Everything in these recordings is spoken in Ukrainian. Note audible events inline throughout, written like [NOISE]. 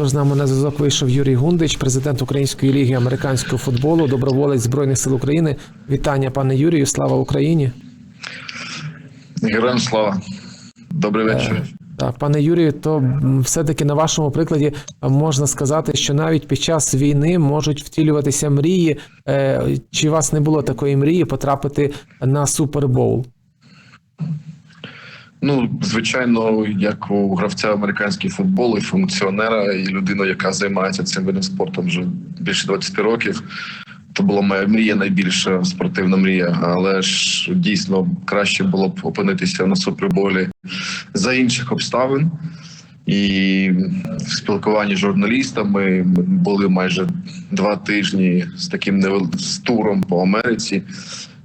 Тож з нами на зв'язок вийшов Юрій Гундич, президент Української ліги американського футболу, доброволець Збройних сил України. Вітання, пане Юрію, слава Україні. Героям слава. Добрий вечір. Так, пане Юрію, то все-таки на вашому прикладі е, можна сказати, що навіть під час війни можуть втілюватися мрії. Е, Чи у вас не було такої мрії потрапити на Супербоул? Ну, звичайно, як у гравця американський футбол і функціонера, і людина, яка займається цим видом спорту вже більше 20 років. То була моя мрія, найбільша спортивна мрія. Але ж дійсно краще було б опинитися на суперболі за інших обставин. І в спілкуванні з журналістами ми були майже два тижні з таким невел- з туром по Америці.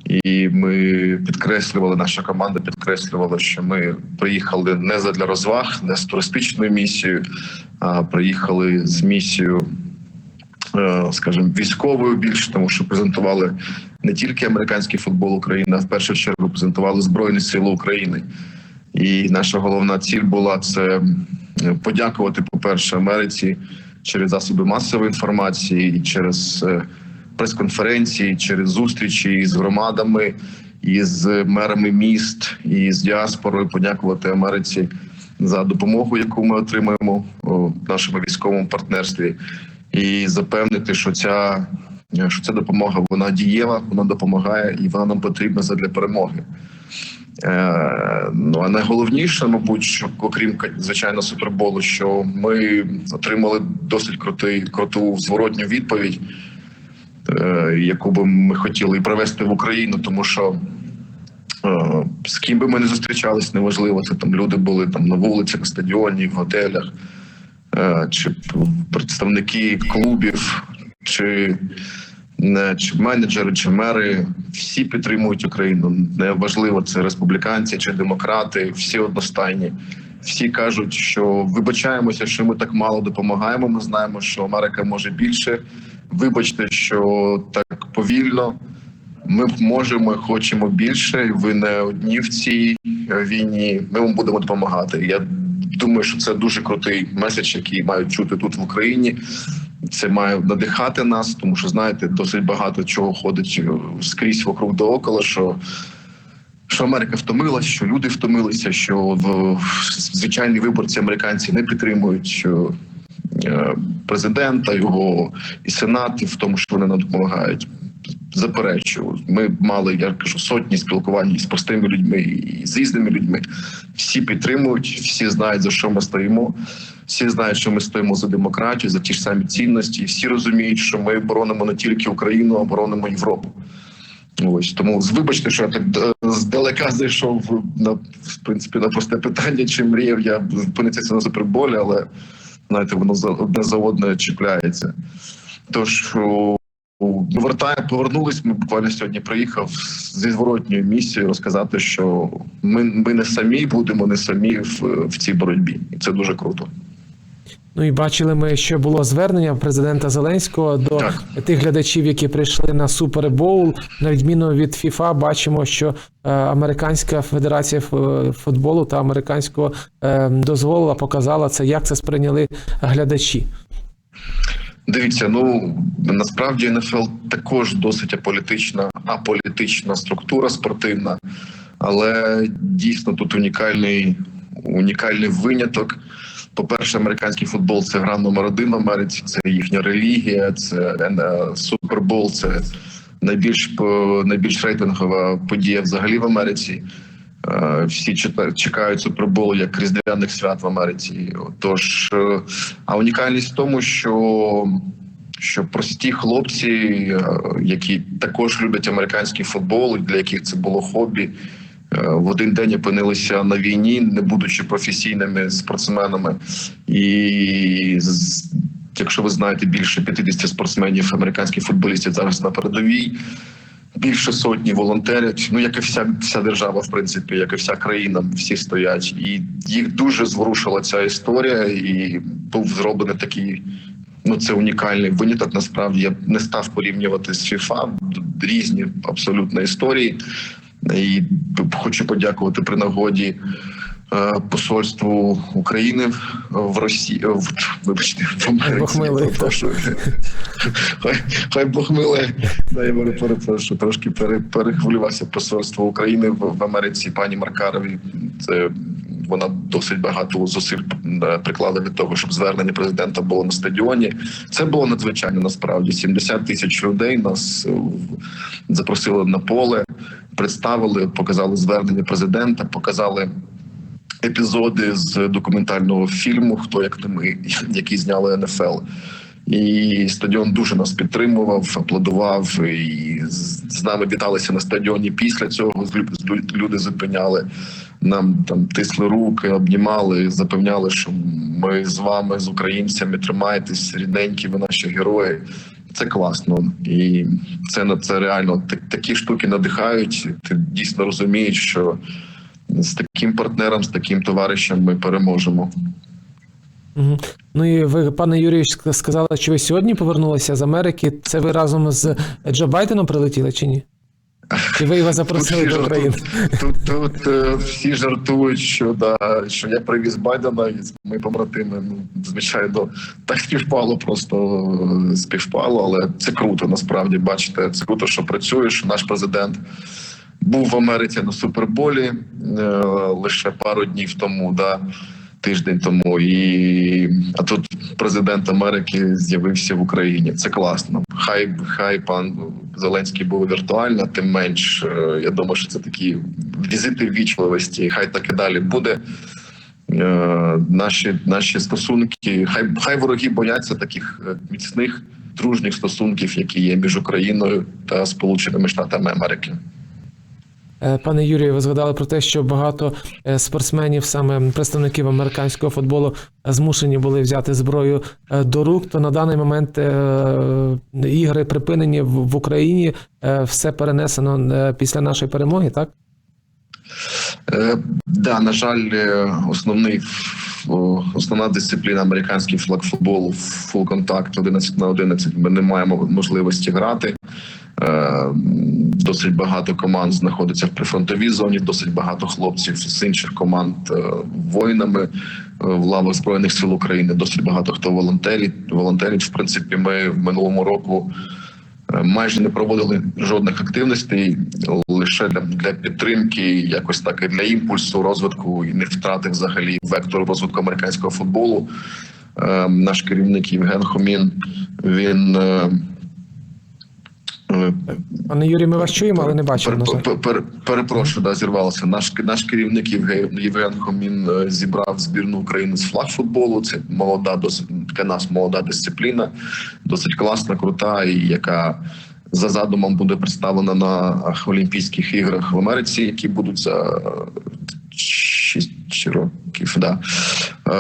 І ми підкреслювали, наша команда підкреслювала, що ми приїхали не задля розваг, не з туристичною місією, а приїхали з місією, е, скажімо, військовою більш, тому що презентували не тільки американський футбол України, а в першу чергу презентували Збройні Сили України. І наша головна ціль була це е, подякувати, по-перше, Америці через засоби масової інформації, і через е, прес-конференції, через зустрічі з громадами, із мерами міст і з діаспорою. Подякувати Америці за допомогу, яку ми отримуємо у нашому військовому партнерстві, і запевнити, що ця що ця допомога вона дієва, вона допомагає і вона нам потрібна задля перемоги. Е, ну а найголовніше, мабуть, що окрім звичайно суперболу, що ми отримали досить крутий круту зворотню відповідь, яку би ми хотіли і привести в Україну, тому що. е, З ким би ми не зустрічались, неважливо. Це там люди були там на вулиці, на стадіоні, в готелях, е, чи представники клубів, чи чи менеджери, чи мери всі підтримують Україну. Неважливо, це республіканці чи демократи, всі одностайні. Всі кажуть, що вибачаємося, що ми так мало допомагаємо. Ми знаємо, що Америка може більше. Вибачте, що так повільно. Ми можемо, хочемо більше. Ви не одні в цій війні. Ми вам будемо допомагати. Я думаю, що це дуже крутий меседж, який мають чути тут в Україні. Це має надихати нас, тому що знаєте, досить багато чого ходить е, скрізь вокруг до около, що. Що Америка втомилась, що люди втомилися, що в звичайні виборці американці не підтримують е, президента, його і сенат в тому, що вони нам допомагають. Заперечую, ми мали, я кажу, сотні спілкувань з простими людьми і з різними людьми. Всі підтримують, всі знають за що ми стоїмо. Всі знають, що ми стоїмо за демократію, за ті ж самі цінності. І Всі розуміють, що ми боронимо не тільки Україну, а боронимо Європу. Ось тому вибачте, що я так е, здалека зайшов на в принципі на просте питання, чи мріяв я опинитися на суперболі, але знаєте, воно одне за одне чіпляється. Тож повертає. вертає, повернулись. Ми буквально сьогодні приїхав зі зворотньою місією розказати, що ми, ми не самі будемо не самі в, в цій боротьбі, і це дуже круто. Ну і бачили ми, що було звернення президента Зеленського до Так. тих глядачів, які прийшли на Супербоул. На відміну від ФІФА, бачимо, що е, Американська федерація футболу та американського е, дозволила, показала це, як це сприйняли глядачі. Дивіться, ну насправді НФЛ також досить аполітична, аполітична структура спортивна, але дійсно тут унікальний, унікальний виняток. По-перше, американський футбол це гра номер один в Америці, це їхня релігія, це е, супербол, це найбільш найбільш рейтингова подія взагалі в Америці. Е, Всі чекають суперболу як різдвяних свят в Америці. Тож, е, а унікальність в тому, що, що прості хлопці, які також люблять американський футбол, для яких це було хобі, в один день опинилися на війні, не будучи професійними спортсменами. І якщо ви знаєте, більше 50 спортсменів, американських футболістів зараз на передовій. Більше сотні волонтерів, ну як і вся вся держава, в принципі, як і вся країна, всі стоять, і їх дуже зворушила ця історія, і був зроблений такий. Ну, це унікальний виняток. Насправді я не став порівнювати з FIFA, різні абсолютно історії. І хочу подякувати при нагоді е, посольству України в Росії. В, вибачте, в Америці. Бог Хай, хай Бог милує. Да, я перепрошую, трошки пере, перехвилювався посольство України в, в Америці пані Маркарові. Це вона досить багато зусиль е, приклала від того, щоб звернення президента було на стадіоні. Це було надзвичайно насправді. 70 тисяч людей нас е, запросили на поле, представили, показали звернення президента, показали. Епізоди з документального фільму Хто як не ми, [LAUGHS] який зняли НФЛ. І стадіон дуже нас підтримував, аплодував. І з нами віталися на стадіоні. Після цього люди зупиняли нам там тисли руки, обнімали, запевняли, що ми з вами, з українцями, тримайтесь, рідненькі, ви наші герої. Це класно, і це на це реально так- такі штуки надихають. Ти дійсно розумієш, що з таким партнером, з таким товаришем ми переможемо. Угу. Ну і ви, пане Юрію, сказали, що ви сьогодні повернулися з Америки. Це ви разом з Джо Байденом прилетіли чи ні? Чи ви його запросили до України? жартують- Тут, тут е, всі жартують, що да, що я привіз Байдена, і ми побратими. Ну звичайно, так співпало, просто е, співпало, але це круто. Насправді бачите, це круто, що працює. Що наш президент був в Америці на суперболі е, лише пару днів тому. Да. Тиждень тому, і а тут президент Америки з'явився в Україні. Це класно. Хай хай пан Зеленський був віртуально, тим менш е, я думаю, що це такі візити ввічливості. Хай так і далі буде. Е, Наші наші стосунки, хай хай вороги бояться таких е, міцних дружніх стосунків, які є між Україною та Сполученими Штатами Америки. Е, Пане Юрію, ви згадали про те, що багато е, спортсменів, саме представників американського футболу, змушені були взяти зброю е, до рук. То на даний момент ігри припинені в Україні, все перенесено після нашої перемоги, так? Е, да, на жаль, основний основна дисципліна американський флаг футболу фул контакт 11 на 11. Ми не маємо можливості грати. Е, Досить багато команд знаходиться в прифронтовій зоні. Досить багато хлопців з інших команд е, воїнами е, в лавах збройних сил України. Досить багато хто волонтерить. Волонтерить. В принципі, ми в минулому року майже не проводили жодних активностей лише для, для підтримки, якось так і для імпульсу розвитку і не втрати взагалі вектору розвитку американського футболу. Е, наш керівник Євген Хомін він. Е, е, Пане Юрію, ми вас чуємо, але не бачимо. на жаль. Пер- пер- Перепрошую, да, зірвалося. Наш наш керівник Євген Євген Хомін е, зібрав збірну України з флаг футболу. Це молода, досить для нас молода дисципліна, досить класна, крута, і яка за задумом буде представлена на Олімпійських іграх в Америці, які будуть за 6 років. Да. Е,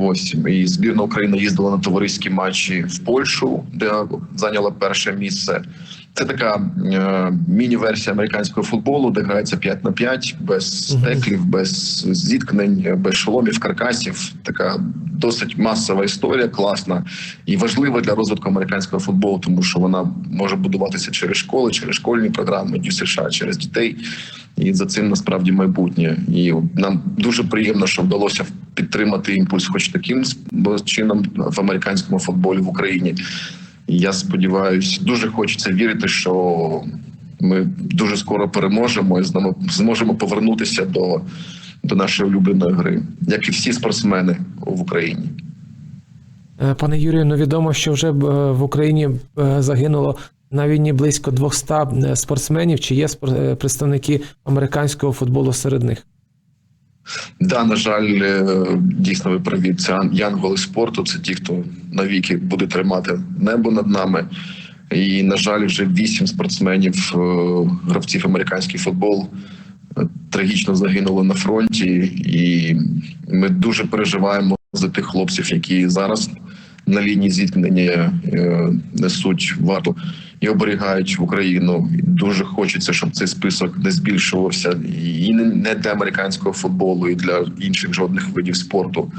ось і збірна України їздила на товариські матчі в Польщу, де зайняла перше місце. Це така е, міні-версія американського футболу, де грається 5 на 5, без стеклів, без зіткнень, без шоломів, каркасів. Така досить масова історія, класна і важлива для розвитку американського футболу, тому що вона може будуватися через школи, через школьні програми, Дю США, через дітей. І за цим насправді майбутнє. І нам дуже приємно, що вдалося підтримати імпульс, хоч таким чином в американському футболі в Україні. Я сподіваюся, дуже хочеться вірити, що ми дуже скоро переможемо і зможемо повернутися до, до нашої улюбленої гри, як і всі спортсмени в Україні. Е, Пане Юрію, ну відомо, що вже е, в Україні е, загинуло на війні близько 200 е, спортсменів. Чи є представники американського футболу серед них? Да, на жаль, е, дійсно ви праві. Це янголи спорту. Це ті, хто навіки буде тримати небо над нами. І на жаль, вже вісім спортсменів, е, гравців американський футбол е, трагічно загинули на фронті, і ми дуже переживаємо за тих хлопців, які зараз на лінії зіткнення несуть варту і оберігають Україну. Дуже хочеться, щоб цей список не збільшувався і не- для американського футболу, і для інших жодних видів спорту.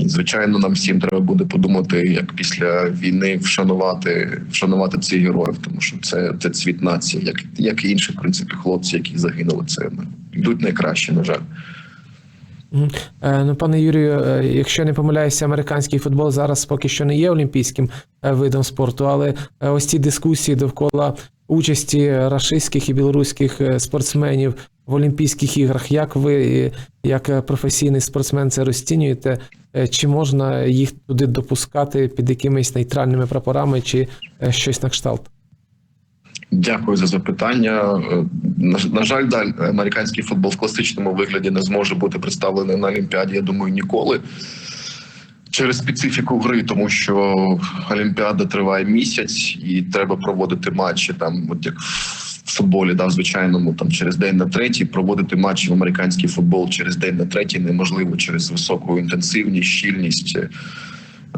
І, звичайно, нам всім треба буде подумати, як після війни вшанувати, вшанувати цих героїв, тому що це, це цвіт нації, як, як і інші в принципі хлопці, які загинули. Це йдуть найкраще, на жаль. Е, Ну, пане Юрію, е, якщо не помиляюся, американський футбол зараз поки що не є олімпійським е, видом спорту, але ось ці дискусії довкола участі рашистських і білоруських спортсменів в Олімпійських іграх, як ви, як професійний спортсмен, це розцінюєте? Чи можна їх туди допускати під якимись нейтральними прапорами, чи щось на кшталт? Дякую за запитання. Е, На, жаль, даль, американський футбол в класичному вигляді не зможе бути представлений на Олімпіаді. Я думаю, ніколи. Через специфіку гри, тому що Олімпіада триває місяць, і треба проводити матчі там, от як в футболі, да, в звичайному там через день на третій, проводити матчі в американський футбол через день на третій неможливо через високу інтенсивність, щільність.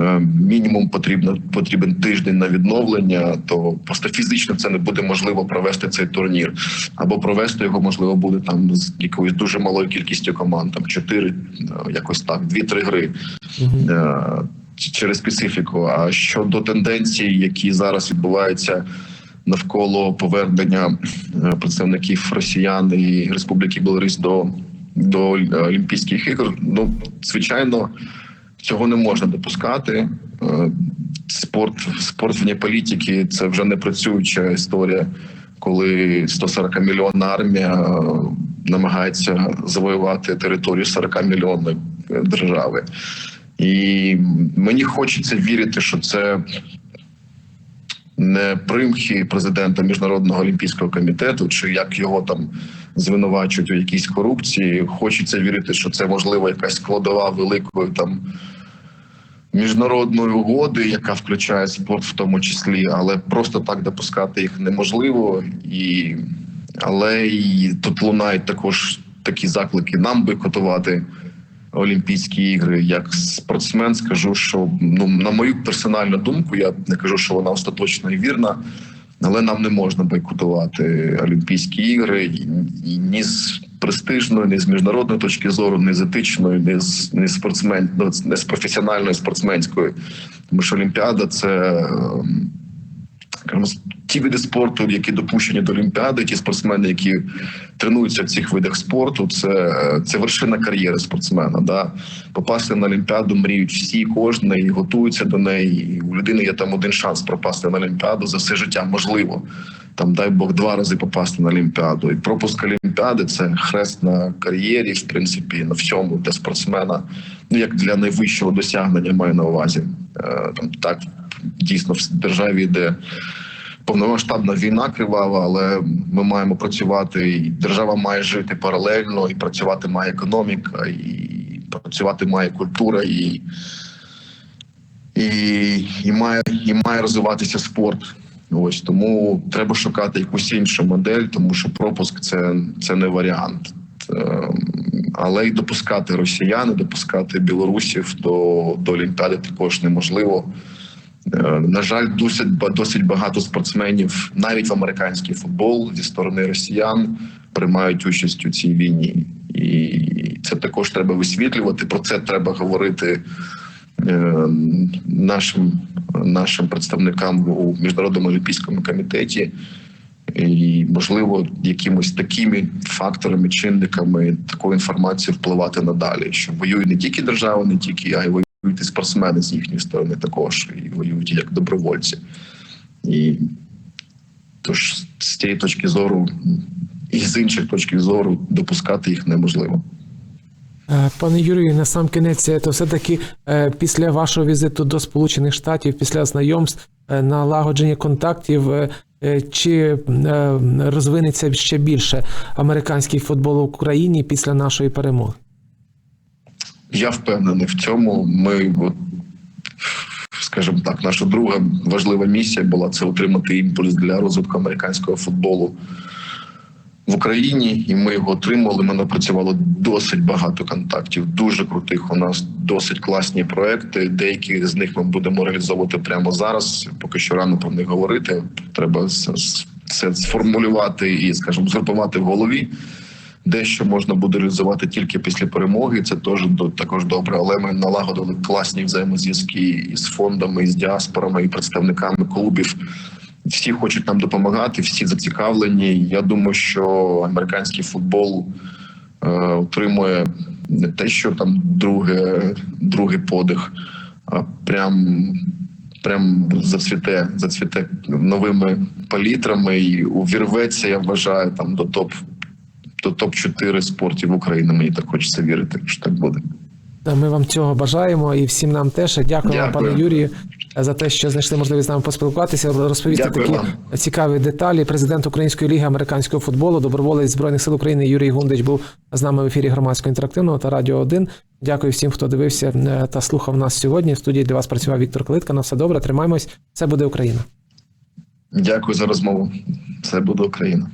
Е, Мінімум потрібно потрібен тиждень на відновлення, то просто фізично це не буде можливо провести цей турнір, або провести його можливо буде там з якоюсь дуже малою кількістю команд, там чотири, е, якось так, дві-три гри е, через специфіку. А щодо тенденцій, які зараз відбуваються навколо повернення представників Росіян і Республіки Білорусь до, до Олімпійських ігор, ну звичайно. Цього не можна допускати. Е, Спорт, спорт вне політики це вже не працююча історія, коли 140 мільйонна армія е, намагається завоювати територію 40 мільйонної держави. І мені хочеться вірити, що це не примхи президента Міжнародного олімпійського комітету, чи як його там звинувачують у якійсь корупції. Хочеться вірити, що це можливо якась складова великої там міжнародної угоди, яка включає спорт в тому числі, але просто так допускати їх неможливо. І але і тут лунають також такі заклики нам бойкотувати Олімпійські ігри. Як спортсмен скажу, що ну на мою персональну думку, я не кажу, що вона остаточно і вірна. Але нам не можна бойкотувати Олімпійські ігри і, ні з престижної, ні з міжнародної точки зору, ні з етичної, ні з ні спортсмен, ну, не з професіональної спортсменської. Тому що Олімпіада це ем, ті види спорту, які допущені до Олімпіади, ті спортсмени, які тренуються в цих видах спорту, це, це вершина кар'єри спортсмена. Да? Попасти на Олімпіаду мріють всі, кожен і готуються до неї. І у людини є там один шанс пропасти на Олімпіаду за все життя. Можливо, там дай Бог два рази попасти на Олімпіаду. І пропуск Олімпіади це хрест на кар'єрі, в принципі, на всьому для спортсмена. Ну як для найвищого досягнення маю на увазі. Е, Там так дійсно в державі, де повномасштабна війна кривава, але ми маємо працювати. і Держава має жити паралельно, і працювати має економіка, і працювати має культура, і, і, і, має, і має розвиватися спорт. Ось тому треба шукати якусь іншу модель, тому що пропуск це, це не варіант. Ем, Але й допускати росіян, допускати білорусів до, до Олімпіади також неможливо. Е, На жаль, досить досить багато спортсменів, навіть в американський футбол зі сторони росіян, приймають участь у цій війні, і це також треба висвітлювати. Про це треба говорити е, нашим, нашим представникам у міжнародному олімпійському комітеті. І можливо якимось такими факторами, чинниками такою інформацією впливати надалі, що воює не тільки держава, не тільки а й воюють і спортсмени з їхньої сторони також і воюють як добровольці. І тож з цієї точки зору і з інших точок зору допускати їх неможливо. Е, Пане Юрію, на сам кінець, е, то все-таки е, після вашого візиту до Сполучених Штатів, після знайомств, налагодження контактів, чи розвинеться ще більше американський футбол в Україні після нашої перемоги? Я впевнений в цьому. Ми, от, скажімо так, наша друга важлива місія була це отримати імпульс для розвитку американського футболу в Україні, і ми його отримали. Ми напрацювали досить багато контактів, дуже крутих. У нас досить класні проекти. Деякі з них ми будемо реалізовувати прямо зараз. Поки що рано про них говорити. Треба це сформулювати і, скажімо, згрупувати в голові. Дещо можна буде реалізувати тільки після перемоги. Це теж до- також добре. Але ми налагодили класні взаємозв'язки із фондами, з діаспорами і представниками клубів. Всі хочуть нам допомагати, всі зацікавлені. Я думаю, що американський футбол е, отримує не те, що там друге, другий подих, а прям, прям зацвіте, зацвіте новими палітрами і увірветься, я вважаю, там до топ до топ 4 спортів України. Мені так хочеться вірити, що так буде. Ми вам цього бажаємо і всім нам теж. Дякую, Дякую. пане Юрію, за те, що знайшли можливість з нами поспілкуватися, розповісти Дякую такі вам. цікаві деталі. Президент Української ліги американського футболу, доброволець збройних сил України Юрій Гундич був з нами в ефірі громадського інтерактивного та радіо 1. Дякую всім, хто дивився е, та слухав нас сьогодні. В студії для вас працював Віктор Калитка. На все добре. Тримаємось. Це буде Україна. Дякую за розмову. Це буде Україна.